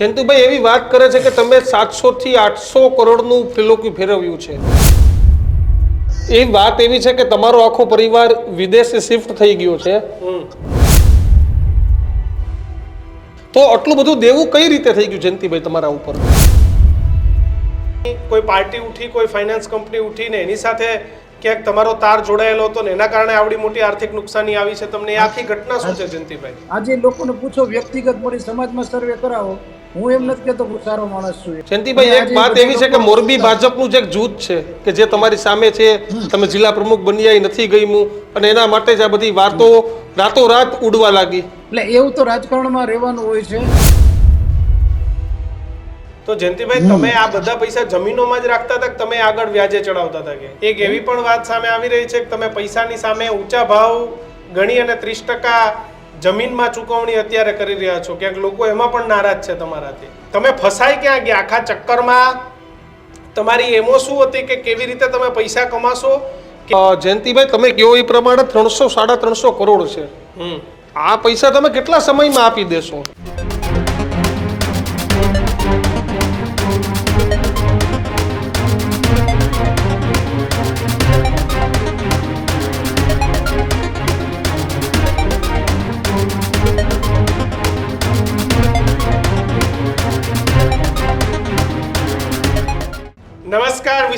જયંતિભાઈ એવી વાત કરે છે કે તમે સાતસો થી આઠસો કરોડનું ફિલોકી ફેરવ્યું છે. એ વાત એવી છે કે તમારો આખો પરિવાર વિદેશે શિફ્ટ થઈ ગયો છે. તો આટલું બધું દેવું કઈ રીતે થઈ ગયું જયંતિભાઈ તમારા ઉપર? કોઈ પાર્ટી ઉઠી, કોઈ ફાઇનાન્સ કંપની ઉઠીને એની સાથે ક્યાંક તમારો તાર જોડાયેલો હતો ને એના કારણે આવડી મોટી આર્થિક નુકસાની આવી છે. તમને આખી ઘટના શું છે જયંતિભાઈ? આજે લોકોને પૂછો વ્યક્તિગત મોડી સમાજમાં સર્વે કરાવો હું એમ નથી કહેતો હું સારો માણસ છું જયંતિભાઈ એક વાત એવી છે કે મોરબી ભાજપનું જે એક જૂથ છે કે જે તમારી સામે છે તમે જિલ્લા પ્રમુખ બન્યા નથી ગયું અને એના માટે જ આ બધી વાતો રાતોરાત ઉડવા લાગી. એટલે એવું તો રાજકારણમાં રહેવાનું હોય છે. તો જયંતિભાઈ તમે આ બધા પૈસા જમીનોમાં જ રાખતા હતા કે તમે આગળ વ્યાજે ચડાવતા હતા કે? એક એવી પણ વાત સામે આવી રહી છે કે તમે પૈસાની સામે ઊંચા ભાવ ગણી અને ત્રીસ ટકા જમીનમાં ચૂકવણી અત્યારે કરી રહ્યા છો. ક્યાંક લોકો એમાં પણ નારાજ છે તમારાથી. તમે ફસાઈ ક્યાં ગયા? આખા ચક્કરમાં તમારી એમો શું હતી કે કેવી રીતે તમે પૈસા કમાશો? જયંતિભાઈ તમે કહો એ પ્રમાણે ત્રણસો સાડા ત્રણસો કરોડ છે. આ પૈસા તમે કેટલા સમયમાં આપી દેશો?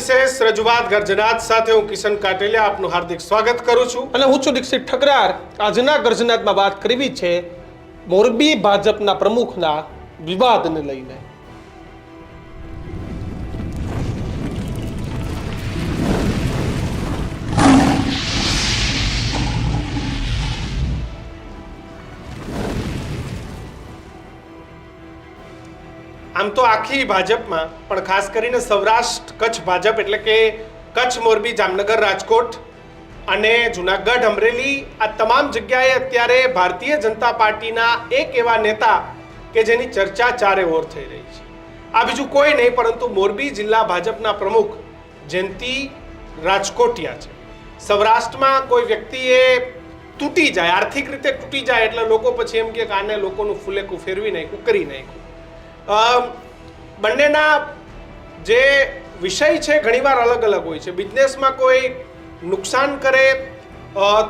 વિશેષ રજૂઆત ગર્જનાથ સાથે હું કિશન કાટેલિયા આપનું હાર્દિક સ્વાગત કરું છું. અને હું છું દીક્ષિત ઠકરાર. આજના ગર્જનાથમાં વાત કરવી છે મોરબી ભાજપના પ્રમુખના વિવાદને લઈને. આમ તો આખી ભાજપમાં, પણ ખાસ કરીને સૌરાષ્ટ્ર કચ્છ ભાજપ એટલે કે કચ્છ, મોરબી, જામનગર, રાજકોટ અને જુનાગઢ, અમરેલી આ તમામ જગ્યાએ અત્યારે ભારતીય જનતા પાર્ટીના એક એવા નેતા કે જેની ચર્ચા ચારે ઓર થઈ રહી છે. આ બીજું કોઈ નહીં, પરંતુ મોરબી જિલ્લા ભાજપના પ્રમુખ જયંતિ રાજકોટિયા છે. સૌરાષ્ટ્રમાં કોઈ વ્યક્તિએ તૂટી જાય, આર્થિક રીતે તૂટી જાય એટલે લોકો પછી એમ કે આને લોકોનું ફૂલેકું ફેરવી નાખ્યું, કરી નાખ્યું. બંનેના જે વિષય છે ઘણીવાર અલગ અલગ હોય છે. બિઝનેસમાં કોઈ નુકસાન કરે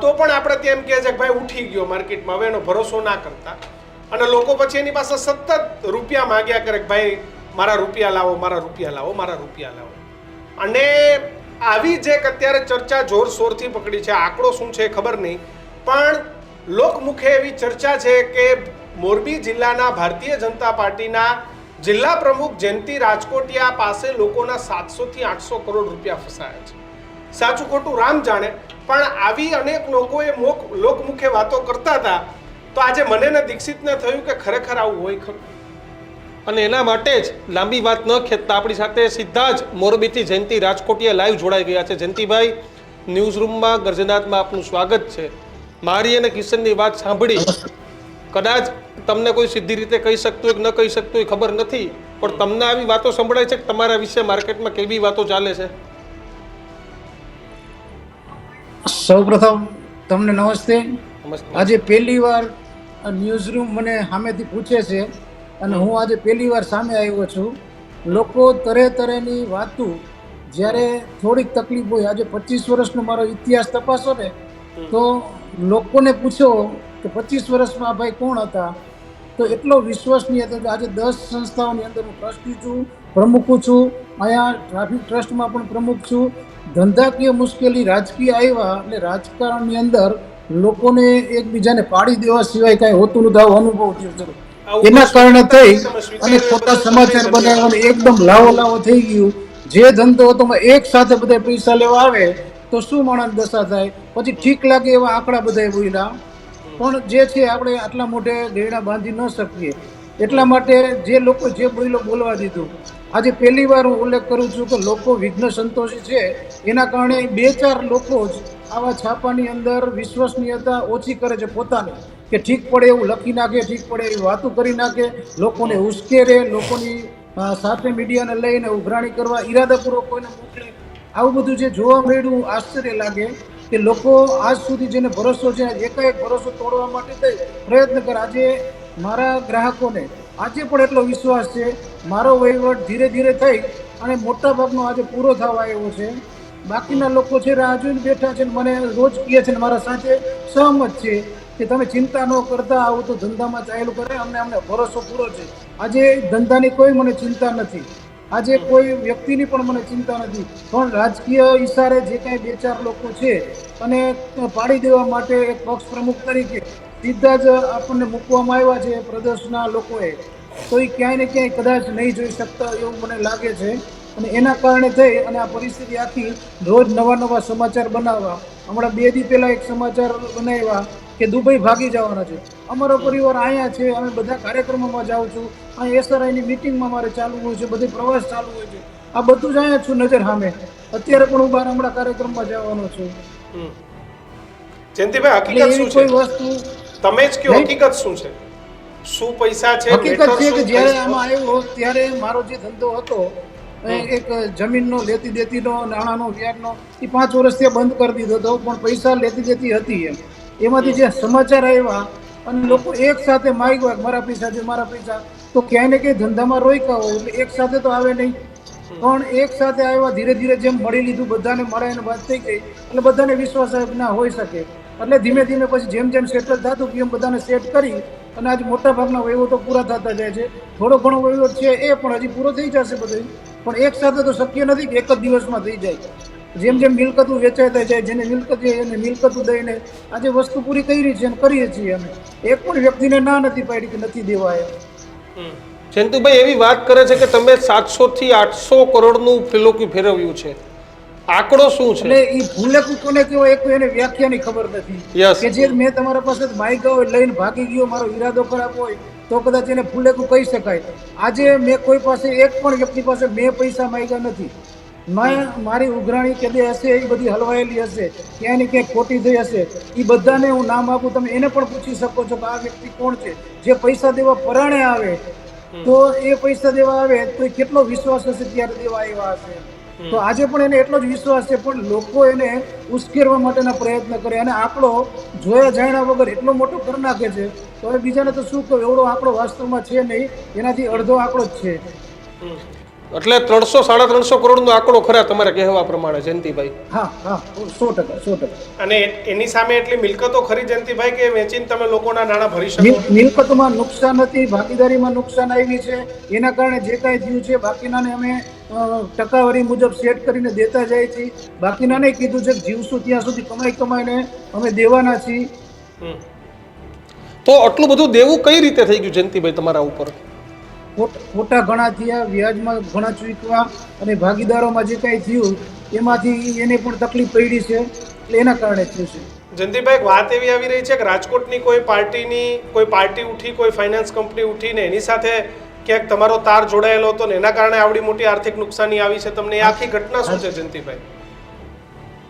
તો પણ આપણે તેમ કહે છે કે ભાઈ ઉઠી ગયો માર્કેટમાં, હવે એનો ભરોસો ના કરતા. અને લોકો પછી એની પાસે સતત રૂપિયા માગ્યા કરે કે ભાઈ મારા રૂપિયા લાવો, મારા રૂપિયા લાવો, મારા રૂપિયા લાવો. અને આવી જે અત્યારે ચર્ચા જોરશોરથી પકડી છે. આંકડો શું છે ખબર નહીં. પણ લોકમુખે એવી ચર્ચા છે કે મોરબી જિલ્લાના ભારતીય જનતા પાર્ટીના જિલ્લા પ્રમુખ જયંતિ રાજકોટિયા પાસે લોકોના સાતસો થી આઠસો કરોડ રૂપિયા ફસાયા છે. સાચું ખોટું રામ જાણે, પણ આવી અનેક લોકોએ મોક, લોકમુખે વાતો કરતા હતા, તો આજે મને ને દીક્ષિતને થયું કે ખરેખર આવું હોય ખરું? અને એના માટે જ લાંબી વાત ન ખેંચતા આપણી સાથે સીધા જ મોરબીથી જયંતિ રાજકોટિયા લાઈવ જોડાઈ ગયા છે. જયંતિભાઈ ન્યૂઝ રૂમમાં ગર્જનાથમાં આપનું સ્વાગત છે. મારી અને કિશનની વાત સાંભળી કદાચ તમને કોઈ સીધી રીતે કહી શકતું હોય કે ન કહી શકતું હોય ખબર નથી. પણ તમને આવી વાતો સંભળાય છે કે તમારા વિશે માર્કેટમાં કેવી વાતો ચાલે છે? સૌપ્રથમ તમને નમસ્તે. આજે પહેલી વાર ન્યૂઝ રૂમ મને સામેથી પૂછે છે અને હું આજે પહેલી વાર સામે આવ્યો છું. લોકો તરે તરેની વાતો જ્યારે થોડીક તકલીફ હોય આજે પચીસ વર્ષનો મારો ઇતિહાસ તપાસો ને તો લોકોને પૂછો કે પચીસ વર્ષમાં આ ભાઈ કોણ હતા? તો એટલો વિશ્વસનીય હતો કે આજે દસ સંસ્થાઓની અંદર હું ટ્રસ્ટી છું પ્રમુખ છું અહીંયા ટ્રાફિક ટ્રસ્ટમાં પણ પ્રમુખ છું. ધંધાકીય મુશ્કેલી રાજકીય આવ્યા એટલે રાજકારણની અંદર લોકોને એકબીજાને પાડી દેવા સિવાય કાંઈ હોતું નથી. આવો અનુભવ થયો છે. એના કારણે થઈ અને ખોટા સમાચાર બનાવવાનું એકદમ લાવો લાવો થઈ ગયું. જે ધંધો હતો એક સાથે બધા પૈસા લેવા આવે તો શું માણસ દશા થાય? પછી ઠીક લાગે એવા આંકડા બધા બોલ્યા. પણ જે છે આપણે આટલા મોટે ગયડા બાંધી ન શકીએ. એટલા માટે જે લોકો જે બોલો બોલવા દીધું. આજે પહેલી વાર હું ઉલ્લેખ કરું છું કે લોકો વિઘ્ન સંતોષી છે. એના કારણે બે ચાર લોકો જ આવા છાપાની અંદર વિશ્વસનીયતા ઓછી કરે છે પોતાની. કે ઠીક પડે એવું લખી નાખે, ઠીક પડે એવી વાતો કરી નાખે. લોકોને ઉશ્કેરે, લોકોની સાથે મીડિયાને લઈને ઉઘરાણી કરવા ઈરાદાપૂર્વક કોઈને મોકલે. આવું બધું જે જોવા મળ્યું, આશ્ચર્ય લાગે. કે લોકો આજ સુધી જેને ભરોસો છે, એકાએક ભરોસો તોડવા માટે થઈ પ્રયત્ન કરે. આજે મારા ગ્રાહકોને આજે પણ એટલો વિશ્વાસ છે, મારો વહીવટ ધીરે ધીરે થઈ અને મોટા ભાગનો આજે પૂરો થવા આવ્યો છે. બાકીના લોકો છે, રાહ જોઈને બેઠા છે મને રોજ કહે છે મારા સાથે સહમત છે કે તમે ચિંતા ન કરતા, આવું તો ધંધામાં ચાલ્યું કરે અમને અમને ભરોસો પૂરો છે. આજે ધંધાની કોઈ મને ચિંતા નથી. આજે કોઈ વ્યક્તિની પણ મને ચિંતા નથી. પણ રાજકીય ઈશારે જે કાંઈ બે ચાર લોકો છે, અને પાડી દેવા માટે એક પક્ષ પ્રમુખ તરીકે સીધા જ આપણને મૂકવામાં આવ્યા છે પ્રદેશના લોકોએ. તો એ ક્યાંય ને ક્યાંય કદાચ નહીં જોઈ શકતા એવું મને લાગે છે. અને એના કારણે થઈ અને આ પરિસ્થિતિ આખી રોજ નવા નવા સમાચાર બનાવવા હમણાં બે દી પહેલાં એક સમાચાર બનાવ્યા કે દુબઈ ભાગી જવાના છે. અમારો પરિવાર અહીંયા છે અમે બધા કાર્યક્રમોમાં જાઉં છું. અહીં એસઆરઆઈની મિટિંગમાં મારે ચાલુ હોય છે બધે પ્રવાસ ચાલુ હોય છે. આ બધું જ અહીંયા છું નજર સામે. અત્યારે પણ હું બહાર હમણાં કાર્યક્રમમાં જવાનો છું. જયંતિભાઈ હકીકત શું કોઈ છે વસ્તુ તમે જ કયો હકીકત શું છે? શું પૈસા છે હકીકત છે કે જ્યારે આમાં આવ્યો ત્યારે મારો જે ધંધો હતો એક જમીનનો, લેતી દેતીનો, નાણાંનો, વ્યાજનો એ પાંચ વર્ષથી બંધ કરી દીધો હતો, પણ પૈસા લેતી દેતી હતી એમ. એમાંથી જે સમાચાર આવ્યા, અને લોકો એક સાથે માગ્યા મારા પૈસા છે, મારા પૈસા, તો ક્યાંય ને ક્યાંય ધંધામાં હોય, એટલે એક સાથે તો આવે નહીં. પણ એક સાથે આવ્યા, ધીરે ધીરે જેમ મળી લીધું, બધાને મળે અને વાત થઈ ગઈ, એટલે બધાને વિશ્વાસ ના હોઈ શકે. એટલે ધીમે ધીમે પછી જેમ જેમ સેટલ થતું એમ બધાને સેટ કરી, અને આજે મોટા ભાગના વહીવટો પૂરા થતા જાય છે. થોડો ઘણો વહીવટ છે એ, પણ હજી પૂરો થઈ જશે બધું. પણ એક સાથે તો શક્ય નથી કે એક જ દિવસમાં થઈ જાય. જેમ જેમ મિલકતું વેચાતા જાય જેને મિલકત એને મિલકતું દઈને આજે વસ્તુ પૂરી કરી છે અને કરીએ છીએ અમે. એક પણ વ્યક્તિને ના નથી પાડી કે નથી દેવા જયંતુભાઈ. એવી વાત કરે છે કે તમે સાતસો થી આઠસો કરોડનું ફિલોકી ફેરવ્યું છે. આંકડો શું છે? એટલે એ ભૂલેકું કોને કહેવાય? એક એને વ્યાખ્યાની ખબર નથી. કે જે મેં તમારા પાસે હોય લઈને ભાગી ગયો મારો ઈરાદો ખરાબ હોય તો કદાચ એને ફૂલેકું કહી શકાય. આજે મેં કોઈ પાસે, એક પણ વ્યક્તિ પાસે મેં પૈસા માંગ્યા નથી. મેં મારી ઉઘરાણી કે જે હશે, એ બધી હલવાયેલી હશે ક્યાંય ને ક્યાંય ખોટી થઈ હશે, એ બધાને હું નામ આપું, તમે એને પણ પૂછી શકો છો કે આ વ્યક્તિ કોણ છે? જે પૈસા દેવા પરાણે આવે, તો એ પૈસા દેવા આવે, તો એ કેટલો વિશ્વાસ હશે ત્યારે દેવા આવ્યા હશે? તો આજે પણ એને એટલો જ વિશ્વાસ છે, પણ લોકો એને ઉશ્કેરવા માટેના પ્રયત્ન કરે, અને આંકડો જોયા જાણ્યા વગર એટલો મોટો કરી નાખે છે તો હવે બીજાને તો શું કહું એવડો આંકડો વાસ્તવમાં છે નહીં એનાથી અડધો આંકડો જ છે. એટલે ત્રણસો સાડા ત્રણસો કરોડનો આંકડો ખરા તમારે કહેવા પ્રમાણે જયંતિભાઈ? હા હા સો ટકા સો ટકા. અને એની સામે એટલી મિલકતો ખરી જયંતિભાઈ કે વેચીને તમે લોકોના નાણાં ભરી શકો? મિલકતમાં નુકસાન હતી ભાગીદારીમાં નુકસાન આવી છે એના કારણે જે કાંઈ થયું છે બાકીનાને અમે ટકાવારી મુજબ સેટ કરીને દેતા જાય છીએ. બાકીનાને કીધું છે કે જીવશું ત્યાં સુધી કમાઈ કમાઈને અમે દેવાના છીએ. તો આટલું બધું દેવું કઈ રીતે થઈ ગયું જયંતિભાઈ તમારા ઉપર? ખોટ- ઘણા થયા વ્યાજમાં ઘણા ચૂકવા અને ભાગીદારોમાં જે કાંઈ થયું એમાંથી એને પણ તકલીફ પડી છે એટલે એના કારણે થયું છે. જયંતિભાઈ એક વાત એવી આવી રહી છે કે રાજકોટની કોઈ પાર્ટીની કોઈ પાર્ટી ઉઠી કોઈ ફાઇનાન્સ કંપની ઉઠીને એની સાથે ક્યાંક તમારો તાર જોડાયેલો હતો ને એના કારણે આવડી મોટી આર્થિક નુકસાની આવી છે તમને આખી ઘટના શું છે જયંતિભાઈ?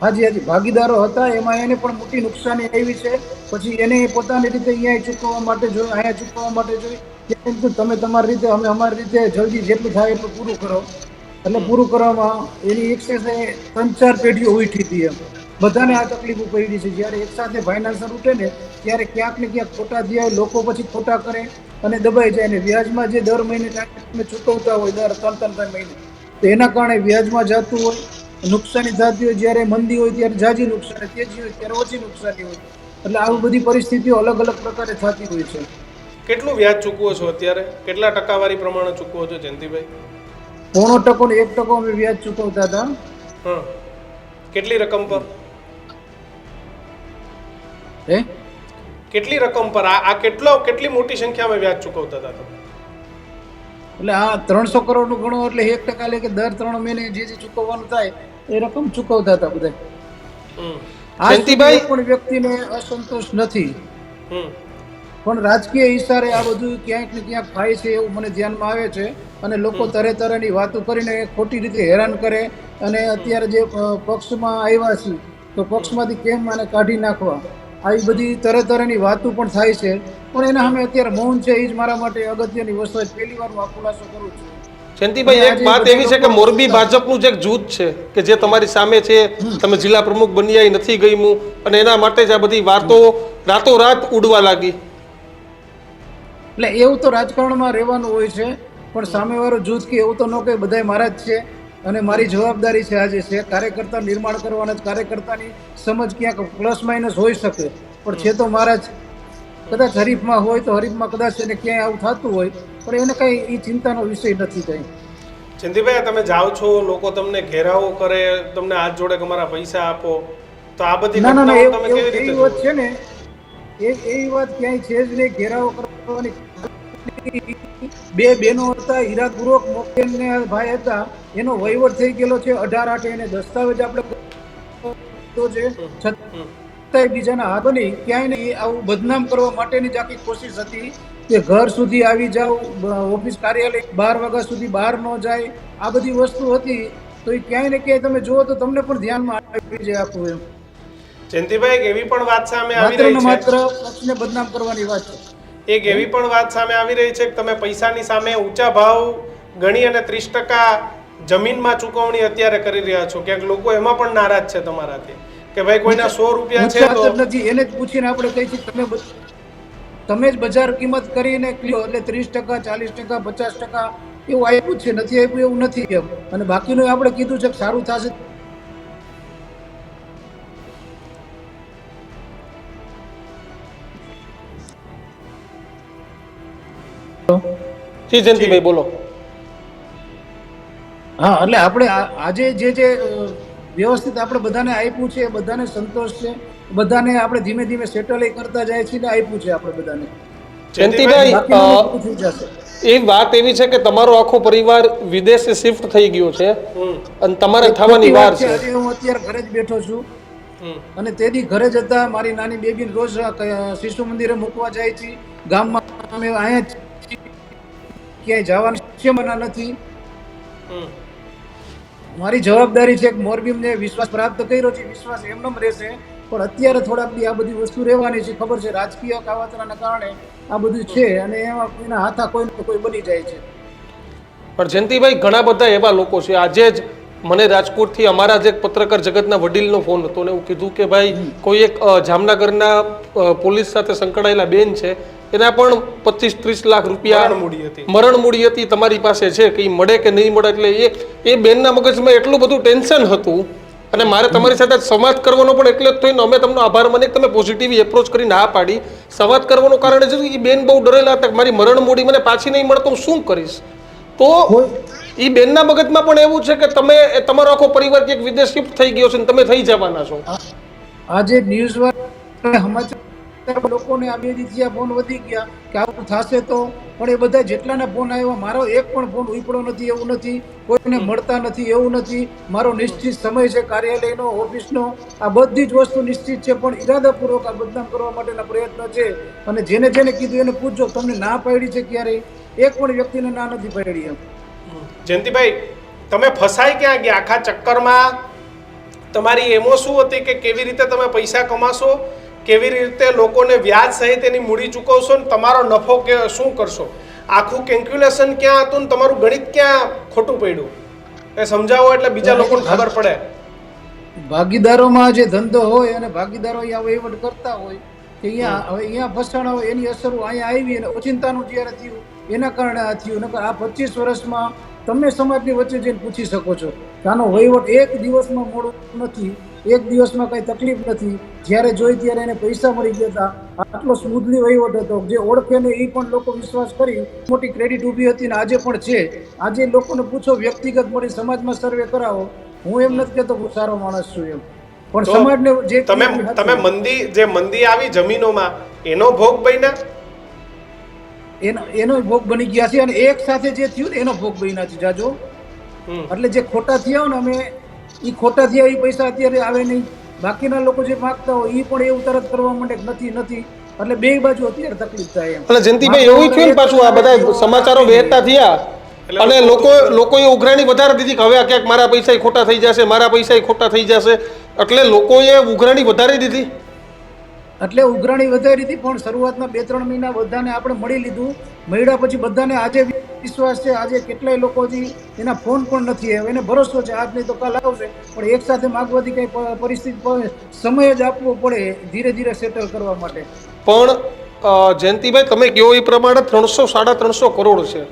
હાજી હાજી, ભાગીદારો હતા, એમાં એને પણ મોટી નુકસાની આવી છે. પછી એને પોતાની રીતે અહીંયા ચૂકવવા માટે જોઈ અહીંયા ચૂકવવા માટે જોઈ તેમ તમે તમારી રીતે, અમે અમારી રીતે જલ્દી જેટલું થાય એટલું પૂરું કરો. એટલે પૂરું કરવામાં એની એક સાથે ત્રણ, ચાર પેઢીઓ ઉઠી હતી એમ. બધાને આ તકલીફો પડી છે. જ્યારે એક સાથે ફાઇનાન્સર ઉઠે ને, ત્યારે ક્યાંક ને ક્યાંક ખોટા થયા લોકો પછી ખોટા કરે અને દબાઈ જાય ને. વ્યાજમાં જે દર મહિને ચૂકવતા હોય, દર ત્રણ ત્રણ ત્રણ મહિને, તો એના કારણે વ્યાજમાં જતું હોય નુકસાની થતી હોય જ્યારે મંદી હોય ત્યારે જાજી નુકસાની તેજી હોય ત્યારે ઓછી નુકસાની હોય. એટલે આવી બધી પરિસ્થિતિઓ અલગ અલગ પ્રકારે થતી હોય છે. કેટલું વ્યાજ ચૂકવો છો અત્યારે? કેટલા ટકાવારી પ્રમાણે ચૂકવો છો જયંતિભાઈ? પોણો ટકો ને એક ટકો અમે વ્યાજ ચૂકવતા હતા. હા. કેટલી રકમ પર? હે? કેટલી રકમ પર? આ આ કેટલો કેટલી મોટી સંખ્યામાં વ્યાજ ચૂકવતા હતા તમે? એટલે આ ત્રણસો કરોડનું ગણો એટલે એક ટકા લે કે દર ત્રણ મહિને જે જે ચૂકવવાનું થાય એ રકમ ચૂકવતા હતા બધા. એક પણ વ્યક્તિને અસંતોષ નથી. પણ રાજકીય ઈશારે આ બધું ક્યાંક ને ક્યાંક થાય છે એવું મને ધ્યાનમાં આવે છે. અને લોકો તરે તરેની વાતો કરીને ખોટી રીતે હેરાન કરે અને અત્યારે જે પક્ષમાં આવ્યા છે તો પક્ષમાંથી કેમ આને કાઢી નાખવા? આવી બધી તરહ તરહની વાતો પણ થાય છે. પણ એના સામે અત્યારે મૌન છે એ જ મારા માટે અગત્યની વસ્તુ પહેલી વાર હું આ ખુલાસો કરું છું. જયંતિભાઈ એક વાત એવી છે કે મોરબી ભાજપનું જે એક જૂથ છે કે જે તમારી સામે છે. તમે જિલ્લા પ્રમુખ બન્યા નથી નથી ગયું અને એના માટે જ આ બધી વાતો રાતોરાત ઉડવા લાગી. એટલે એવું તો રાજકારણમાં રહેવાનું હોય છે પણ સામેવાળો જૂથ કે એવું તો ન કે બધા મારા જ છે. અને મારી જવાબદારી છે આજે છે કાર્યકર્તા નિર્માણ કરવાના જ કાર્યકર્તાની સમજ ક્યાંક પ્લસ માઇનસ હોઈ શકે. પણ છે તો મારા જ. કદાચ હરીફમાં હોય તો હરીફમાં કદાચ એને ક્યાંય આવું થતું હોય પણ એને કઈ એ ચિંતાનો વિષય નથી કઈ. જયંતિભાઈ તમે જાઓ છો લોકો તમને ઘેરાવો કરે તમને હાથ જોડે કે મારા પૈસા આપો તો આ બધી ના ના તમે કેવી રીતે એવી વાત છે ને એ એવી વાત ક્યાંય છે જ નહીં ઘેરાવો કરવાની બે બહેનો હતા હીરાપૂર્વક મોકેલ ભાઈ હતા. એનો વહીવટ થઈ ગયેલો છે અઢાર આઠે એને દસ્તાવેજ આપણે તો છે. છતાંય બીજાના હાથ બની ક્યાંય નહીં આવું બદનામ કરવા માટેની જ આખી કોશિશ હતી કે ઘર સુધી આવી જાવ ઓફિસ કાર્યાલય બાર વાગ્યા સુધી બહાર ન જાય. આ બધી વસ્તુ હતી તો એ ક્યાંય ને ક્યાંય તમે જુઓ તો તમને પણ ધ્યાનમાં આવી જાય આખું એમ. જયંતિભાઈ એવી પણ વાત સામે આવી રહી ને માત્ર પક્ષને બદનામ કરવાની વાત છે. એક એવી પણ વાત સામે આવી રહી છે કે તમે પૈસાની સામે ઊંચા ભાવ ગણી અને ત્રીસ ટકા જમીનમાં ચૂકવણી અત્યારે કરી રહ્યા છો. ક્યાંક લોકો એમાં પણ નારાજ છે તમારાથી કે ભાઈ કોઈના સો રૂપિયા છે તો નથી એને જ પૂછીને આપણે કહીએ છીએ તમે તમે જ બજાર કિંમત કરીને લ્યો એટલે ત્રીસ ટકા ચાલીસ ટકા પચાસ ટકા એવું આપ્યું છે. નથી આપ્યું એવું નથી કેમ? અને બાકીનું આપણે કીધું છે કે સારું થશે. જી જયંતિભાઈ બોલો. હા એટલે આપણે આજે જે જે વ્યવસ્થિત આપણે બધાને આપ્યું છે બધાને સંતોષ છે. બધાને આપણે ધીમે ધીમે સેટલ કરતા જાય છે ને આપ્યું છે આપણે બધાને. જયંતિભાઈ એ વાત એવી છે કે તમારો આખો પરિવાર વિદેશ શિફ્ટ થઈ ગયો છે. અને તમારે થવાની વાર છે હું અત્યારે ઘરે જ બેઠો છું. અને તેથી ઘરે જ હતા મારી નાની બેબી રોજ શિશુ મંદિરે મૂકવા જાય છે. ગામમાં અમે અહીંયા. ક્યાંય જવાનું શક્યમના નથી. મારી જવાબદારી છે કે મોરબીમને વિશ્વાસ પ્રાપ્ત કર્યો છે વિશ્વાસ એમનેમ રહેશે. પણ અત્યારે થોડાક બી આ બધી વસ્તુ રહેવાની છે ખબર છે રાજકીય કાવતરાના કારણે આ બધું છે અને એમાં કોઈના હાથા કોઈ કોઈ બની જાય છે. પણ જયંતિભાઈ ઘણા બધા એવા લોકો છે આજે જ મને રાજકોટથી અમારા જ એક પત્રકાર જગતના વડીલનો ફોન હતો ને એવું કીધું કે ભાઈ કોઈ એક જામનગરના પોલીસ સાથે સંકળાયેલા બેન છે એના પણ પચીસ ત્રીસ લાખ રૂપિયા મરણ મૂડી હતી. તમારી પાસે છે કે મળે કે નહીં મળે એટલે એ એ બેનના મગજમાં એટલું બધું ટેન્શન હતું અને મારે તમારી સાથે સંવાદ કરવાનો પણ એટલે જ થઈને અમે તમને આભાર માની તમે પોઝિટિવ એપ્રોચ કરી ના પાડી. સંવાદ કરવાનું કારણ છે કે એ બેન બહુ ડરેલા હતા મારી મરણ મૂડી મને પાછી નહીં મળે તો હું શું કરીશ? તો એ બેનના મગજમાં પણ એવું છે કે તમે તમારો આખો પરિવાર ક્યાંક વિદેશ શિફ્ટ થઈ ગયો છે ને તમે થઈ જવાના છો. આજે ન્યૂઝ સમાચાર લોકોને આ બે દિવસથી ફોન વધી ગયા કે આવું થશે તો, પણ એ બધા જેટલાના ફોન આવ્યા, મારો એક પણ ફોન ઉપડો નથી, એવું નથી, કોઈને મળતા નથી, એવું નથી. મારો નિશ્ચિત સમય છે કાર્યાલયનો, ઓફિસનો, આ બધી જ વસ્તુ નિશ્ચિત છે, પણ ઈરાદાપૂર્વક આ બદનામ કરવા માટેના પ્રયત્ન છે. અને જેને જેને કીધું એને પૂછજો, તમને ના પાડી છે ક્યારેય? એક પણ વ્યક્તિને ના નથી પાડી એમ. જયંતિભાઈ તમે ફસાઈ ક્યાં ગયા? આખા ચક્કરમાં તમારી એમો શું હતી કે કેવી રીતે તમે પૈસા કમાશો? કેવી રીતે લોકોને વ્યાજ સહિત એની મૂડી ચૂકવશો ને તમારો નફો કે શું કરશો? આખું કેલ્ક્યુલેશન ક્યાં હતું ને તમારું ગણિત ક્યાં ખોટું પડ્યું? એ સમજાવો એટલે બીજા લોકોને ખબર પડે. ભાગીદારોમાં જે ધંધો હોય અને ભાગીદારો અહીંયા વહીવટ કરતા હોય કે અહીંયા હવે અહીંયા ફસાણા હોય એની અસર અહીંયા આવી અને ઓચિંતાનું જ્યારે થયું એના કારણે આ થયું. નકર આ પચીસ વર્ષમાં તમે સમાજની વચ્ચે જઈને પૂછી શકો છો આનો વહીવટ એક દિવસમાં મોડો નથી એક દિવસમાં કંઈ તકલીફ નથી. જ્યારે જોઈ ત્યારે એને પૈસા મળી ગયા હતા. આટલો સ્મૂથલી વહીવટ હતો જે ઓળખે ને એ પણ લોકો વિશ્વાસ કરી મોટી ક્રેડિટ ઊભી હતી ને આજે પણ છે. આજે લોકોને પૂછો વ્યક્તિગત મળી સમાજમાં સર્વે કરાવો. હું એમ નથી કહેતો હું સારો માણસ છું એમ. પણ સમાજને જે તમે તમે મંદી જે મંદી આવી જમીનોમાં એનો ભોગ બન્યા? એનો એનો ભોગ બની ગયા છે અને એક સાથે જે થયું ને એનો ભોગ બન્યા છે જાજો. એટલે જે ખોટા થયા ને અમે એ ખોટા થયા એ પૈસા અત્યારે આવે નહીં. બાકીના લોકો જે માગતા હોય એ પણ એવું તરત કરવા માટે નથી નથી. એટલે બે બાજુ અત્યારે તકલીફ થાય એમ. એટલે જયંતિભાઈ એવું થયું ને પાછું આ બધા સમાચારો વહેતા થયા. અને લોકો લોકોએ ઉઘરાણી વધારે દીધી કે હવે આ ક્યાંક મારા પૈસા ખોટા થઈ જશે મારા પૈસા ખોટા થઈ જશે. એટલે લોકોએ ઉઘરાણી વધારી દીધી. એટલે ઉઘરાણી વધારી હતી પણ શરૂઆતના બે ત્રણ મહિના બધાને આપણે મળી લીધું. મળ્યા પછી બધાને આજે વિશ્વાસ છે આજે કેટલાય લોકો હજી એના ફોન પણ નથી આવ્યો. એને ભરોસો છે આજ નહીં તો કાલ આવશે. પણ એક સાથે માગવાથી કંઈ પરિસ્થિતિ સમય જ આપવો પડે ધીરે ધીરે સેટલ કરવા માટે. પણ જયંતિભાઈ તમે કહો એ પ્રમાણે ત્રણસો સાડા ત્રણસો કરોડ છે.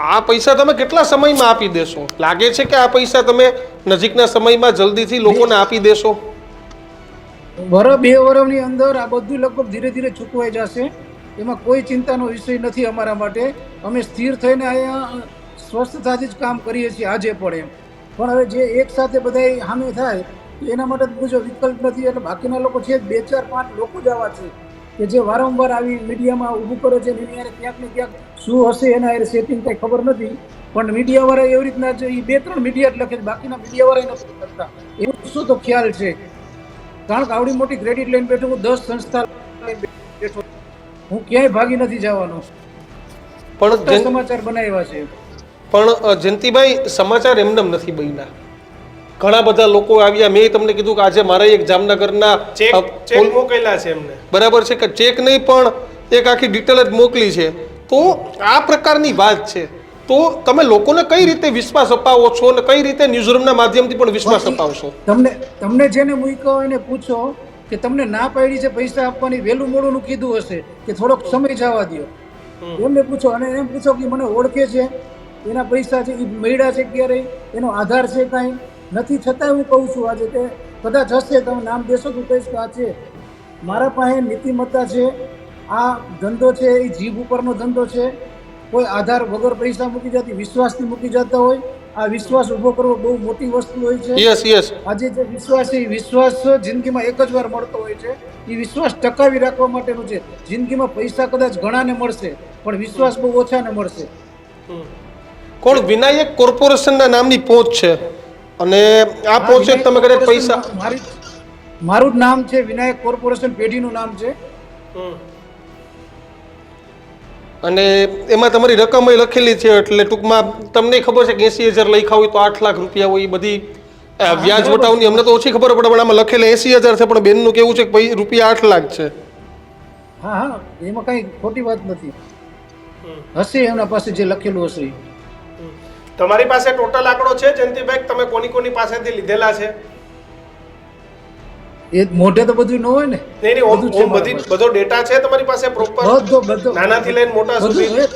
આ પૈસા તમે કેટલા સમયમાં આપી દેશો? લાગે છે કે આ પૈસા તમે નજીકના સમયમાં જલ્દીથી લોકોને આપી દેશો? વર બે વર્ષની અંદર આ બધું લગભગ ધીરે ધીરે ચૂકવાઈ જશે. એમાં કોઈ ચિંતાનો વિષય નથી અમારા માટે. અમે સ્થિર થઈને અહીંયા સ્વસ્થતાથી જ કામ કરીએ છીએ આજે પણ એમ. પણ હવે જે એક સાથે બધા સામે થાય, એના માટે બીજો વિકલ્પ નથી એટલે બાકીના લોકો છે બે ચાર પાંચ લોકો જ આવા છે કે જે વારંવાર આવી મીડિયામાં ઊભું કરે છે એની હારે ક્યાંક ને ક્યાંક શું હશે એના હારે સેટિંગ કંઈ ખબર નથી. પણ મીડિયાવાળા એવી રીતના જ બે ત્રણ મીડિયા જ લખે બાકીના મીડિયાવાળા નથી કરતા એવું શું તો ખ્યાલ છે? કારણ કે આવડી મોટી ક્રેડિટ લઈને બેઠો હું દસ સંસ્થા હું ક્યાંય ભાગી નથી જવાનો. પણ સમાચાર બનાવ્યા છે. પણ જયંતિભાઈ સમાચાર એમનેમ નથી બન્યા. ઘણા બધા લોકો આવ્યા મેં તમને કીધું કે આજે મારા એક જામનગરના ચેક મોકલેલા છે એમને. બરાબર છે કે ચેક નહીં પણ એક આખી ડિટેલ જ મોકલી છે. તો આ પ્રકારની વાત છે. તો તમે લોકોને કઈ રીતે વિશ્વાસ અપાવો છો અને કઈ રીતે ન્યૂઝરૂમના માધ્યમથી પણ વિશ્વાસ અપાવશો? તમને તમને જેને મૂક્યો એને પૂછો કે તમને ના પાડી છે પૈસા આપવાની વહેલું મોડું કીધું હશે કે થોડોક સમય જવા દો એમને પૂછો અને એમ પૂછો કે મને ઓળખે છે એના પૈસા છે એ મળ્યા છે ક્યારે એનો આધાર છે કાંઈ? નથી છતાંય હું કહું છું આજે કે કદાચ હશે તમે નામ દેશો તો કહીશ કે આ છે. મારા પાસે નીતિમત્તા છે આ ધંધો છે એ જીભ ઉપરનો ધંધો છે કોઈ આધાર વગર પૈસા મૂકી જતી વિશ્વાસથી મૂકી જતા હોય આ વિશ્વાસ ઊભો કરવો બહુ મોટી વસ્તુ હોય છે. યસ યસ આજે જે વિશ્વાસ છે એ વિશ્વાસ જિંદગીમાં એક જ વાર મળતો હોય છે એ વિશ્વાસ ટકાવી રાખવા માટેનું છે. જિંદગીમાં પૈસા કદાચ ઘણાને મળશે પણ વિશ્વાસ બહુ ઓછાને મળશે. કોણ? વિનાયક કોર્પોરેશનના નામની પહોંચ છે. અને આ પહોંચે જ તમે કદાચ પૈસા મારી મારું જ નામ છે વિનાયક કોર્પોરેશન પેઢીનું નામ છે. હમ. અને એમાં તમારી રકમ લખેલી છે એટલે ટૂંકમાં તમને ખબર છે કે એસી હજાર લખ્યા હોય તો આઠ લાખ રૂપિયા હોય એ બધી વ્યાજ વટાવની અમને તો ઓછી ખબર પડે પણ આમાં લખેલા એસી હજાર છે પણ બેનનું કેવું છે કે ભાઈ રૂપિયા આઠ લાખ છે. હા હા એમાં કઈ ખોટી વાત નથી. હશે એમના પાસે જે લખેલું હશે. તમારી પાસે ટોટલ આંકડો છે જયંતિભાઈ? તમે કોની કોની પાસેથી લીધેલા છે? એ મોઢે તો બધું ન હોય ને. નહીં નહીં ઓમ- બધું છે ઓમ બધી બધો ડેટા છે તમારી પાસે પ્રોપર બધો બધો. નાનાથી લઈને મોટા સુધી? હોય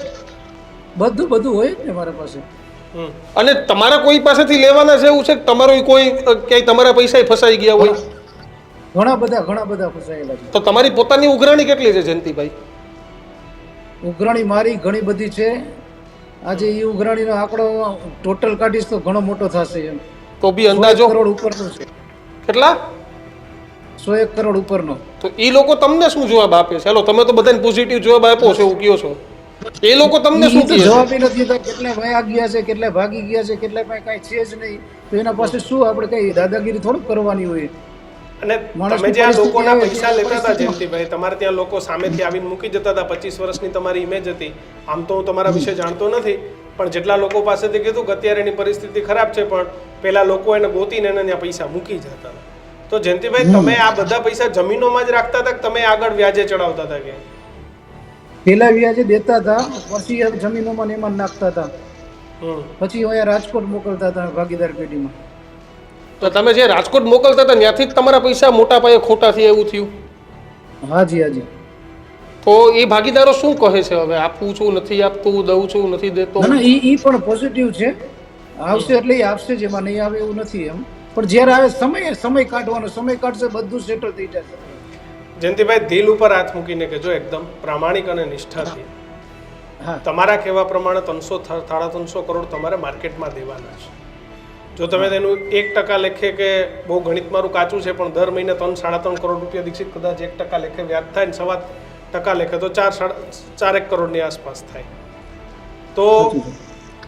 બધું બધું હોય ને મારા પાસે. અને તમારા કોઈ પાસેથી લેવાના છે એવું છે? કે તમારો કોઈ ક્યાંય તમારા પૈસા ફસાઈ ગયા હોય? ઘણા બધા ઘણા બધા ફસાયેલા છે. તો તમારી પોતાની ઉઘરાણી કેટલી છે જયંતિભાઈ? ઉઘરાણી મારી ઘણી બધી છે. આજે એ ઉઘરાણીનો આંકડો ટોટલ કાઢીશ તો ઘણો મોટો થશે એમ. તો બી અંદાજો? કરોડ ઉપરનો છે. કેટલા? સો એક કરોડ ઉપરનો. તો એ લોકો તમને શું જવાબ આપે છે? હેલો તમે તો બધાને પોઝિટિવ જવાબ આપો છો હું કયો છો? એ લોકો તમને શું કહે જવાબ નથી તો કેટલે વયા ગયા છે કેટલે ભાગી ગયા છે કેટલે પાસે કાંઈ છે જ નહીં. તો એના પાસે શું આપણે કઈ દાદાગીરી થોડુંક કરવાની હોય? અને તમે જે લોકોના પૈસા લેતા હતા. જયંતિભાઈ તમારે ત્યાં લોકો સામેથી આવીને મૂકી જતા હતા પચીસ વર્ષની તમારી ઇમેજ હતી. આમ તો હું તમારા વિશે જાણતો નથી પણ જેટલા લોકો પાસેથી કીધું કે અત્યારે એની પરિસ્થિતિ ખરાબ છે પણ પેલા લોકો એને ગોતીને એને ત્યાં પૈસા મૂકી જતા હતા. તો જયંતિભાઈ તમે આ બધા પૈસા જમીનોમાં જ રાખતા હતા તમે આગળ વ્યાજે ચડાવતા હતા કે? પેલા વ્યાજે દેતા હતા પછી જમીનોમાં એમાં નાખતા હતા. પછી અહીંયા રાજકોટ મોકલતા હતા ભાગીદાર પેઢીમાં. તો તમે જે રાજકોટ મોકલતા હતા ત્યાંથી જ તમારા પૈસા મોટા પાયે ખોટા થઈ એવું થયું? હાજી હાજી. તો એ ભાગીદારો શું કહે છે હવે? આપવું છું નથી આપતું દઉં છું નથી દેતો? ના ઈ પણ પોઝિટિવ છે. આવશે એટલે એ આપશે જેમાં નહીં આવે એવું નથી એમ. પણ જ્યારે આવે સમય સમય કાઢવાનો સમય કાઢશે બધું સેટલ થઈ જશે. જયંતિભાઈ દિલ ઉપર હાથ મૂકીને કહેજો એકદમ પ્રામાણિક અને નિષ્ઠાથી. હા. તમારા કહેવા પ્રમાણે ત્રણસો સાડા ત્રણસો કરોડ તમારે માર્કેટમાં દેવાના છે. જો તમે તેનું એક ટકા લેખે કે બહુ ગણિત મારું કાચું છે પણ દર મહિને ત્રણ સાડા ત્રણ કરોડ રૂપિયા દીક્ષિત કદાચ એક ટકા લેખે વ્યાજ થાય ને સવા ટકા લેખે તો ચાર સાડા ચારેક કરોડની આસપાસ થાય. તો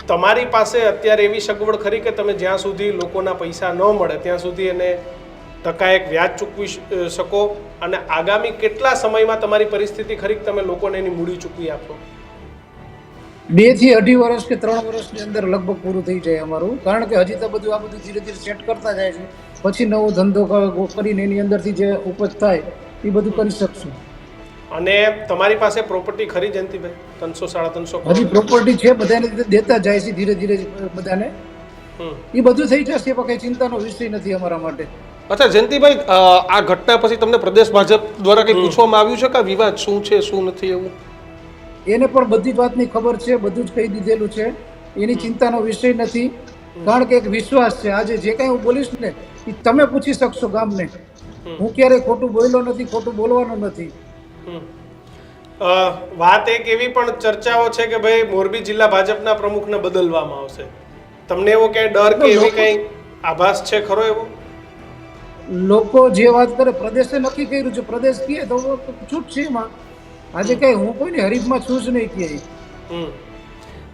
તમારી પાસે અત્યારે એવી સગવડ ખરી કે તમે જ્યાં સુધી લોકોના પૈસા ન મળે, ત્યાં સુધી એને ટકા એક વ્યાજ ચૂકવી શકો? અને આગામી કેટલા સમયમાં તમારી પરિસ્થિતિ ખરી તમે લોકોને એની મૂડી ચૂકવી આપો? બેથી અઢી વર્ષ કે ત્રણ વર્ષની અંદર લગભગ પૂરું થઈ જાય અમારું. કારણ કે હજી તો બધું આ બધું ધીરે ધીરે સેટ કરતા જાય છે. પછી નવો ધંધો કરીને એની અંદરથી જે ઉપજ થાય, એ બધું કરી શકશું. અને તમારી પાસે પ્રોપર્ટી ખરી જયંતિભાઈ? ત્રણસો સાડા ત્રણસો હજી પ્રોપર્ટી છે બધાને દેતા જાય છે ધીરે ધીરે બધાને. એ બધું થઈ જશે પણ કઈ ચિંતાનો વિષય નથી અમારા માટે. અચ્છા જયંતિભાઈ આ ઘટના પછી તમને પ્રદેશ ભાજપ દ્વારા કંઈ પૂછવામાં આવ્યું છે કે વિવાદ શું છે શું નથી એવું? એને પણ બધી વાતની ખબર છે બધું જ કહી દીધેલું છે. એની ચિંતાનો વિષય નથી. કારણ કે એક વિશ્વાસ છે. આજે જે કાંઈ હું બોલીશ ને એ તમે પૂછી શકશો ગામને. હું ક્યારેય ખોટું બોલ્યો નથી ખોટું બોલવાનો નથી. વાત એક એવી પણ ચર્ચાઓ છે કે ભાઈ મોરબી જિલ્લા ભાજપના પ્રમુખને બદલવામાં આવશે. તમને એવો ક્યાંય ડર કે એવી કંઈ આભાસ છે ખરો એવો? લોકો જે વાત કરે પ્રદેશે નક્કી કર્યું છે પ્રદેશ કહે તો છૂટ છે એમાં આજે કઈ હું કોઈને હરીફમાં છું જ નહીં કહે હમ.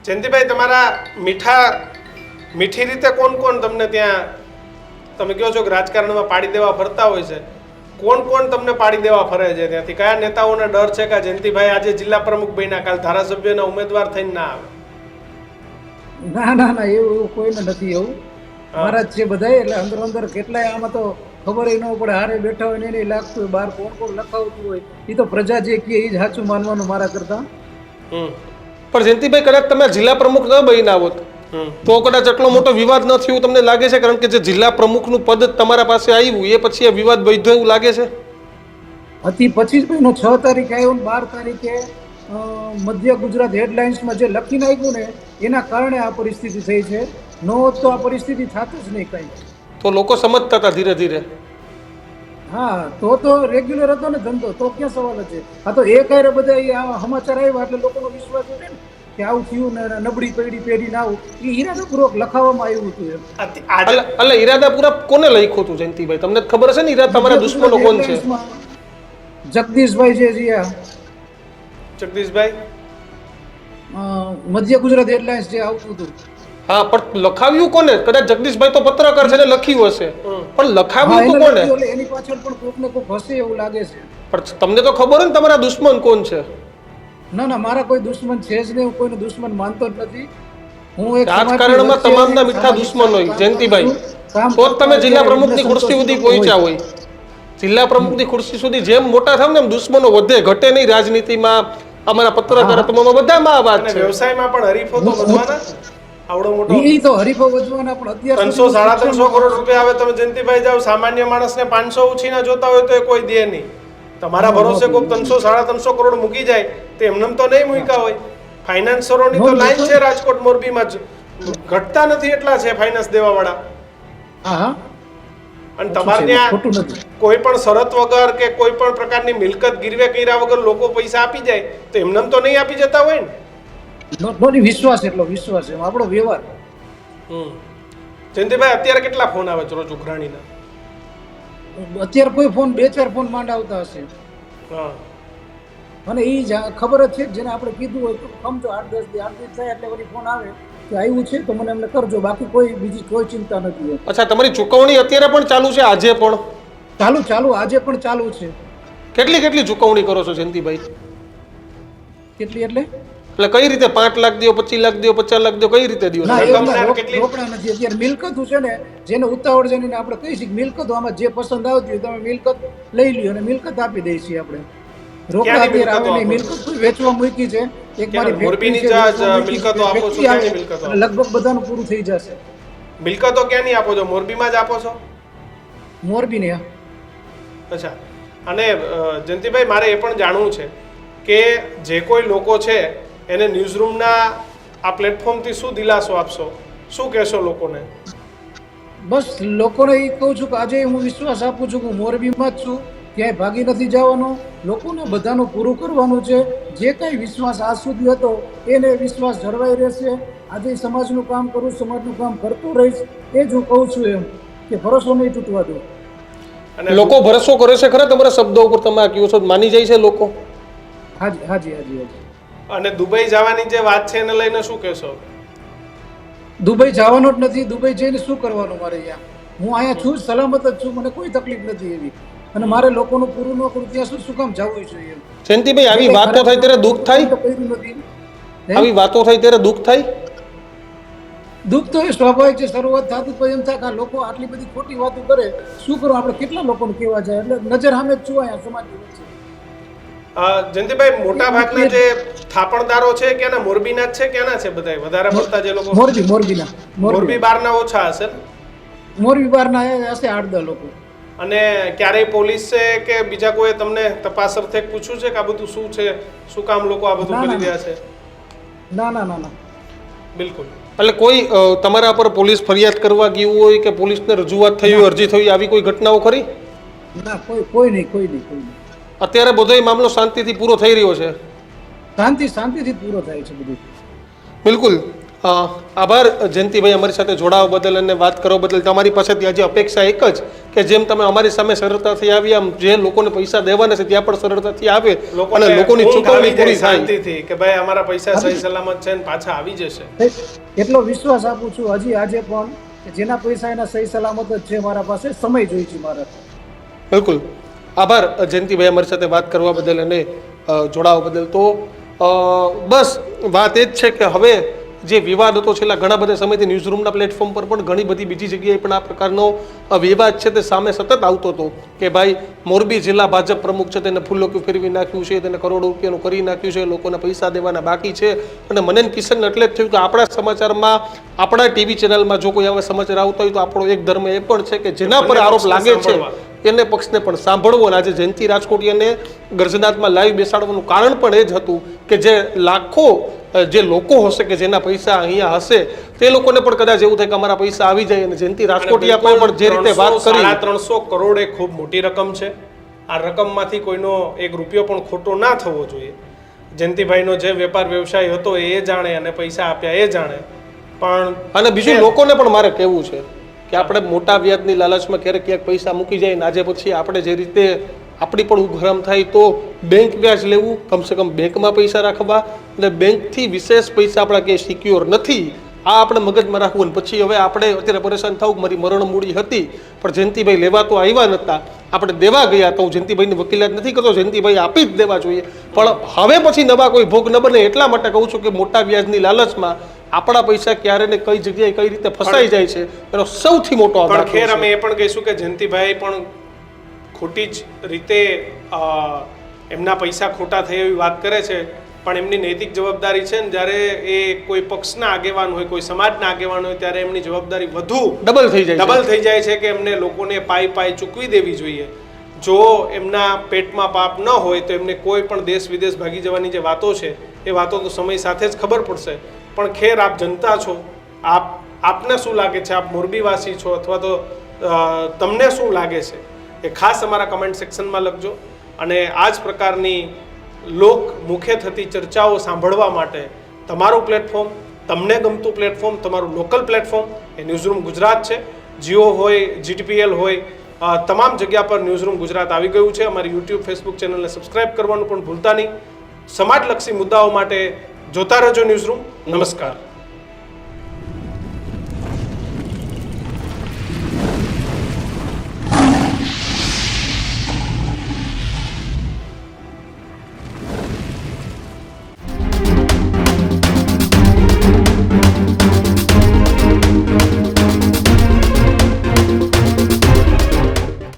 જયંતિભાઈ તમારા મીઠા મીઠી રીતે કોણ કોણ તમને ત્યાં તમે કહો છો કે રાજકારણમાં પાડી દેવા ફરતા હોય છે? કોણ કોણ તમને પાડી દેવા ફરે છે ત્યાંથી? કયા નેતાઓને ડર છે કે જયંતિભાઈ આજે જિલ્લા પ્રમુખ બન્યા કાલ ધારાસભ્યના ઉમેદવાર થઈને ના આવે? ના ના ના એવું કોઈને નથી એવું. મારા છે બધા એટલે અંદર અંદર કેટલાય આમાં તો ખબર ન પડે હારે બેઠા હોય ને એને લાગતું હોય બહાર કોણ કોણ લખાવતું હોય એ તો પ્રજા જે કહે એ જ સાચું માનવાનું મારા કરતા. પણ જયંતિભાઈ કદાચ તમે જિલ્લા પ્રમુખ ન હોત હમ તો કદાચ આટલો મોટો વિવાદ ન થયો એવું તમને લાગે છે? કારણ કે જે જિલ્લા પ્રમુખનું પદ તમારા પાસે આવ્યું એ પછી આ વિવાદ વધ્યો એવું લાગે છે? હતી પચીસ મહિનો છ તારીખે આવ્યો ને બાર તારીખે મધ્ય ગુજરાત હેડલાઇન્સમાં જે લખીને આવ્યું ને એના કારણે આ પરિસ્થિતિ થઈ છે. ન હોત તો આ પરિસ્થિતિ થતી જ નહીં કંઈ. તો લોકો સમજતા હતા ધીરે ધીરે. હા તો તો રેગ્યુલર હતો ને ધંધો તો ક્યાં સવાલ છે આ તો એ હારે બધા સમાચાર આવ્યા એટલે લોકોનો વિશ્વાસ ઉઠે ને. કે આવું થયું ને નબળી પેઢી પેઢી ના આવું. એ ઈરાદાપૂર્વક લખાવવામાં આવ્યું હતું એમ. એટલે ઈરાદાપૂર્વક કોને લખ્યું હતું જયંતિભાઈ? તમને ખબર છે ને ઈરાદા તમારા દુશ્મનો કોણ છે? જગદીશભાઈ જે આ, જગદીશભાઈ? મધ્ય ગુજરાત એરલાઇન્સ જે આવતું હતું. હા પણ લખાવ્યું કોને? કદાચ જગદીશભાઈ તો પત્રકાર છે ને લખ્યું હશે. પણ લખાવ્યું તો કોને? એની પાછળ પણ કોક ને કોક હશે એવું લાગે છે. પણ તમને તો ખબર હોય ને તમારા દુશ્મન કોણ છે? ના ના મારા કોઈ દુશ્મન છે જ નહીં હું કોઈનો દુશ્મન માનતો જ નથી. હું એક રાજકારણમાં તમામના મીઠા દુશ્મન હોય જયંતિભાઈ. તો જ તમે જિલ્લા પ્રમુખની ખુરશી સુધી પહોંચ્યા હોય. જિલ્લા પ્રમુખની ખુરશી સુધી જેમ મોટા થાવ ને એમ દુશ્મનો વધે ઘટે નહીં રાજનીતિમાં. અમારા પત્રકારત્વમાં બધામાં આ વાત છે. વ્યવસાયમાં પણ હરીફો તો વધવાના? આવડો મોટો. એ તો હરીફો વધવાના પણ અત્યાર ત્રણસો સાડા ત્રણસો કરોડ રૂપિયા આવે તમે જયંતિભાઈ જાઓ સામાન્ય માણસને પાંચસો ઉછીના જોતા હોય તો એ કોઈ દે નહીં. તમારા ભરોસે કોઈ ત્રણસો સાડા ત્રણસો કરોડ મૂકી જાય તો એમનેમ તો નહીં મૂક્યા હોય. ફાઇનાન્સરોની તો લાઈન છે રાજકોટ મોરબીમાં જ. ઘટતા નથી એટલા છે ફાઇનાન્સ દેવાવાળા. હા હા અને તમારે ત્યાં કોઈ પણ શરત વગર કે કોઈ પણ પ્રકારની મિલકત ગીરવે કર્યા વગર લોકો પૈસા આપી જાય તો એમનેમ તો નહીં આપી જતા હોય ને? વિશ્વાસ એટલો વિશ્વાસ એમ આપણો વ્યવહાર. જયંતિભાઈ અત્યારે કેટલા ફોન આવે છે રોજ ઉઘરાણીના? અત્યારે કોઈ ફોન બે ચાર ફોન માંડ આવતા હશે. હા. અને એ ખબર જ છે જેને આપણે કીધું હોય તો સમજો આઠ દસ આઠ દિવસ થાય એટલે વળી ફોન આવે કે આવ્યું છે તો મને એમને કરજો. બાકી કોઈ બીજી કોઈ ચિંતા નથી. અચ્છા તમારી ચુકવણી અત્યારે પણ ચાલુ છે? આજે પણ? ચાલુ ચાલુ આજે પણ ચાલુ છે. કેટલી કેટલી ચુકવણી કરો છો જયંતિભાઈ? કેટલી એટલે? એટલે કઈ રીતે પાંચ લાખ દો પચીસ લાખ દો પચાસ લાખ દો કઈ રીતે દો? રોકડા નથી. અત્યારે મિલકત છે ને જેને ઉતાવળ છે ને આપણે કહી શકીએ મિલકત આમાં જે પસંદ આવતી હોય તમે મિલકત લઈ લ્યો અને મિલકત આપી દઈએ છીએ આપણે. રોકડા અત્યારે આવે નહીં મિલકત વેચવા મૂકી છે? એક મારી મોરબીની. મિલકતો આપો છો? મિલકતો લગભગ બધાનું પૂરું થઈ જશે. મિલકતો ક્યાંની આપો છો? મોરબીમાં જ આપો છો? મોરબીની. અચ્છા. અને જયંતિભાઈ મારે એ પણ જાણવું છે કે જે કોઈ લોકો છે એને ન્યૂઝરૂમના આ પ્લેટફોર્મથી શું દિલાસો આપશો? શું કહેશો લોકોને? બસ લોકોને એ કહું છું કે આજે હું વિશ્વાસ આપું છું કે હું મોરબીમાં જ છું ક્યાંય ભાગી નથી જવાનો. લોકોને બધાનું પૂરું કરવાનું છે. જે કાંઈ વિશ્વાસ આજ સુધી હતો એને વિશ્વાસ જળવાઈ રહેશે. આજે સમાજનું કામ કરું સમાજનું કામ કરતો રહીશ એ જ હું કહું છું એમ કે ભરોસો નહીં તૂટવા દો. અને લોકો ભરોસો કરે છે ખરા? તમારા શબ્દો ઉપર તમે આ કહો છો? માની જાય છે લોકો? હાજી હાજી હાજી હાજી. અને દુબઈ જવાની જે વાત છે એને લઈને શું કહેશો? દુબઈ જવાનો જ નથી દુબઈ જઈને શું કરવાનું મારે અહીંયા? હું અહીંયા છું સલામત જ છું મને કોઈ તકલીફ નથી એવી. અને મારે લોકોનું પૂરું ન કરું ત્યાં સુધી શું કામ જવું જોઈએ એમ? જયંતિભાઈ આવી વાતો થાય ત્યારે દુઃખ થાય? આવી વાતો થાય ત્યારે દુઃખ થાય? દુઃખ તો એ સ્વાભાવિક છે શરૂઆત થતું પછી એમ થાય કે લોકો આટલી બધી ખોટી વાતો કરે. શું કરો આપણે કેટલા લોકોને કહેવા જાય? એટલે નજર સામે જ છું અહીંયા સમાજ જયંતિભાઈ મોટા ભાગના જે થાપણદારો છે ક્યાંના મોરબીના જ છે ક્યાંના છે બધા વધારે પડતા જે લોકો? મોરબી મોરબીના. મોરબી. બારના ઓછા હશે મોરબી બારના હશે આઠ દસ લોકો. અને ક્યારેય પોલીસે કે બીજા કોઈ તમને તપાસ અર્થે પૂછ્યું છે કે આ બધું શું છે? શું કામ લોકો આ બધું કરી રહ્યા છે? ના ના ના ના. બિલકુલ. એટલે કોઈ તમારા પર પોલીસ ફરિયાદ કરવા ગયું હોય કે પોલીસને રજૂઆત થઈ હોય અરજી થઈ આવી કોઈ ઘટનાઓ ખરી? ના કોઈ કોઈ નહીં કોઈ નહીં કોઈ નહીં. અત્યારે બધોય મામલો શાંતિથી પૂરો થઈ રહ્યો છે. શાંતિ શાંતિથી પૂરો થાય છે બધું. બિલકુલ. અ, આભાર જયંતિભાઈ અમારી સાથે જોડાવા બદલ અને વાત કરવા બદલ. તમારી પાસેથી આજે અપેક્ષા એક જ કે જેમ તમે અમારી સામે સરળતાથી આવી આમ જે લોકોને પૈસા દેવાના છે ત્યાં પણ સરળતાથી આવે અને લોકોની ચૂકવણી પૂરી થાય. શાંતિથી કે ભાઈ અમારા પૈસા સહી સલામત છે ને પાછા આવી જશે. એટલો વિશ્વાસ આપું છું હજી આજે પણ જેના પૈસા એના સહી સલામત જ છે મારા પાસે સમય જોઈ છે મારા. બિલકુલ. આભાર જયંતિભાઈ અમારી સાથે વાત કરવા બદલ અને જોડાવા બદલ તો બસ વાત એ જ છે કે હવે જે વિવાદ હતો છેલ્લા ઘણા બધા સમયથી ન્યૂઝરૂમના પ્લેટફોર્મ પર પણ ઘણી બધી બીજી જગ્યાએ પણ આ પ્રકારનો વિવાદ છે તે સામે સતત આવતો હતો કે ભાઈ મોરબી જિલ્લા ભાજપ પ્રમુખ છે તેને ફૂલોક્યું ફેરવી નાખ્યું છે તેને કરોડો રૂપિયાનું કરી નાખ્યું છે લોકોને પૈસા દેવાના બાકી છે અને મનન કિશન એટલે જ થયું કે આપણા સમાચારમાં આપણા ટીવી ચેનલમાં જો કોઈ આવા સમાચાર આવતા હોય તો આપણો એક ધર્મ એ પણ છે કે જેના પર આરોપ લાગે છે. એને પક્ષને પણ સાંભળવો અને આજે જયંતિ રાજકોટિયાને ગર્જનાથમાં લાઈવ બેસાડવાનું કારણ પણ એ જ હતું કે જે લાખો જે લોકો હશે કે જેના પૈસા અહીંયા હશે તે લોકોને પણ કદાચ એવું થાય કે અમારા પૈસા આવી જાય અને જયંતિ રાજકોટિયા પણ જે રીતે વાત કરી ત્રણસો કરોડ એ ખૂબ મોટી રકમ છે. આ રકમમાંથી કોઈનો એક રૂપિયો પણ ખોટો ના થવો જોઈએ. જયંતિભાઈનો જે વેપાર વ્યવસાય હતો એ જાણે અને પૈસા આપ્યા એ જાણે. પણ અને બીજું લોકોને પણ મારે કહેવું છે કે આપણે મોટા વ્યાજની લાલચમાં ક્યારેક ક્યાંક પૈસા મૂકી જાય ને આજે પછી આપણે જે રીતે આપણી પણ ઉઘરામ થાય તો બેંક વ્યાજ લેવું, કમસે કમ બેંકમાં પૈસા રાખવા અને બેંકથી વિશેષ પૈસા આપણા ક્યાંય સિક્યોર નથી. આ આપણે મગજમાં રાખવું અને પછી હવે આપણે અત્યારે પરેશાન થવું મારી મરણ મૂડી હતી, પણ જયંતિભાઈ લેવા તો આવ્યા નહોતા આપણે દેવા ગયા તો હું જયંતિભાઈની વકીલાત નથી કરતો, જયંતિભાઈ આપી જ દેવા જોઈએ. પણ હવે પછી નવા કોઈ ભોગ ન બને એટલા માટે કહું છું કે મોટા વ્યાજની લાલચમાં આપણા પૈસા ક્યારે ને કઈ જગ્યાએ કઈ રીતે ફસાઈ જાય છે એનો સૌથી મોટો આભાર ખેર અમે એ પણ કહીશું કે જયંતિભાઈ પણ ખોટી જ રીતે એમના પૈસા ખોટા થઈ એવી વાત કરે છે. પણ એમની નૈતિક જવાબદારી છે ને જ્યારે એ કોઈ પક્ષના આગેવાન હોય કોઈ સમાજના આગેવાન હોય ત્યારે એમની જવાબદારી વધુ ડબલ થઈ જાય ડબલ થઈ જાય છે કે એમને લોકોને પાઈ પાઈ ચૂકવી દેવી જોઈએ. જો એમના પેટમાં પાપ ન હોય તો એમને કોઈ પણ દેશ વિદેશ ભાગી જવાની જે વાતો છે, એ વાતો તો સમય સાથે જ ખબર પડશે. પણ ખેર, આપ જનતા છો. આપ, આપને શું લાગે છે? આપ મોરબીવાસી છો અથવા તો તમને શું લાગે છે? એ ખાસ અમારા કમેન્ટ સેક્શનમાં લખજો. અને આ જ પ્રકારની લોક મુખે થતી ચર્ચાઓ સાંભળવા માટે તમારું પ્લેટફોર્મ તમને ગમતું પ્લેટફોર્મ તમારું લોકલ પ્લેટફોર્મ એ ન્યૂઝરૂમ ગુજરાત છે. જીઓ હોય જીટીપીએલ હોય તમામ જગ્યા પર ન્યૂઝરૂમ ગુજરાત આવી ગયું છે. અમારી યુટ્યુબ ફેસબુક ચેનલને સબસ્ક્રાઇબ કરવાનું પણ ભૂલતા નહીં. સમાજલક્ષી મુદ્દાઓ માટે જોતા રહેજો ન્યૂઝરૂમ નમસ્કાર.